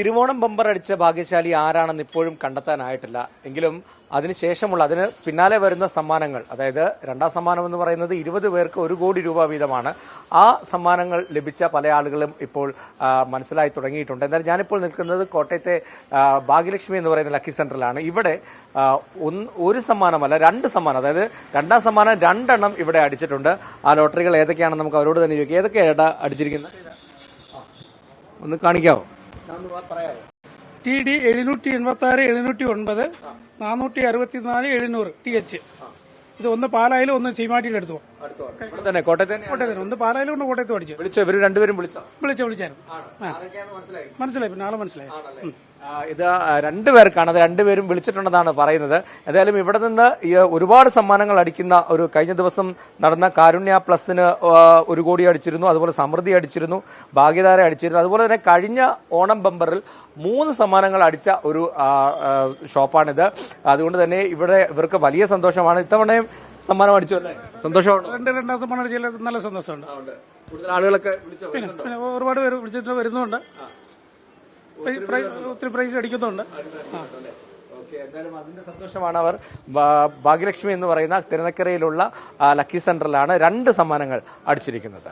Thiruvonam bumper അടിച്ച ഭാഗ്യശാലി ആരാണെന്ന് ഇപ്പോഴും കണ്ടെത്താനായിട്ടില്ല. എങ്കിലും അതിനുശേഷമുള്ള അതിന് പിന്നാലെ വരുന്ന സമ്മാനങ്ങൾ അതായത് രണ്ടാം സമ്മാനം എന്ന് പറയുന്നത് ഇരുപത് പേർക്ക് ഒരു കോടി രൂപ വീതമാണ്. ആ സമ്മാനങ്ങൾ ലഭിച്ച പല ആളുകളും ഇപ്പോൾ മനസ്സിലായി തുടങ്ങിയിട്ടുണ്ട്. എന്നാൽ ഞാനിപ്പോൾ നിൽക്കുന്നത് കോട്ടയത്തെ ഭാഗ്യലക്ഷ്മി എന്ന് പറയുന്ന ലക്കി സെന്ററിലാണ്. ഇവിടെ ഒരു സമ്മാനമല്ല രണ്ട് സമ്മാനം അതായത് രണ്ടാം സമ്മാനം രണ്ടെണ്ണം ഇവിടെ അടിച്ചിട്ടുണ്ട്. ആ ലോട്ടറികൾ ഏതൊക്കെയാണെന്ന് നമുക്ക് അവരോട് തന്നെ ചോദിക്കാം. ഏതൊക്കെയാണ് അടിച്ചിരിക്കുന്നത്? ഒന്ന് കാണിക്കാവോ? പറയാമോ ടി ഡി എഴുന്നൂറ്റി എൺപത്തി ആറ് എഴുന്നൂറ്റി ഒൻപത് നാനൂറ്റി അറുപത്തിനാല് എഴുന്നൂറ് ടി എച്ച്. ഇത് ഒന്ന് പാലായാലും ഒന്ന് ചീമാട്ടിയിൽ എടുത്തു തന്നെ കോട്ടയത്ത് തന്നെ. കോട്ടയത്തിന് ഒന്ന് പാലായാലും ഒന്ന് കോട്ടയത്ത് പഠിച്ചു. വിളിച്ചോ രണ്ടുപേരും വിളിച്ചോ? വിളിച്ച വിളിച്ചായിരുന്നു. മനസ്സിലായി? പിന്നെ ആളെ മനസ്സിലായി. ഇത് രണ്ടുപേർക്കാണ്. അത് രണ്ടുപേരും വിളിച്ചിട്ടുണ്ടെന്നാണ് പറയുന്നത്. എന്തായാലും ഇവിടെ നിന്ന് ഈ ഒരുപാട് സമ്മാനങ്ങൾ അടിക്കുന്ന ഒരു കഴിഞ്ഞ ദിവസം നടന്ന കാരുണ്യ പ്ലസിന് ഒരു കോടി അടിച്ചിരുന്നു. അതുപോലെ സമൃദ്ധി അടിച്ചിരുന്നു. ഭാഗ്യധാര അടിച്ചിരുന്നു. അതുപോലെ തന്നെ കഴിഞ്ഞ ഓണം ബമ്പറിൽ മൂന്ന് സമ്മാനങ്ങൾ അടിച്ച ഒരു ഷോപ്പാണിത്. അതുകൊണ്ട് തന്നെ ഇവിടെ ഇവർക്ക് വലിയ സന്തോഷമാണ്. ഇത്തവണയും സമ്മാനം അടിച്ചു അല്ലേ? സന്തോഷമാണ്? രണ്ട് രണ്ടാം സമ്മാനം അടിച്ചതിൽ നല്ല സന്തോഷമുണ്ട്. കൂടുതൽ ആളുകളൊക്കെ ഒരുപാട് പേര് വിളിച്ചിട്ട് വരുന്നുണ്ട്. ഒത്തിരി പ്രൈസ് അടിക്കുന്നുണ്ട്. എന്തായാലും അതിന്റെ സന്തോഷമാണ് അവർ ഭാഗ്യലക്ഷ്മി എന്ന് പറയുന്ന തിരുനക്കരയിലുള്ള ലക്കി സെന്ററിലാണ് രണ്ട് സമ്മാനങ്ങൾ അടിച്ചിരിക്കുന്നത്.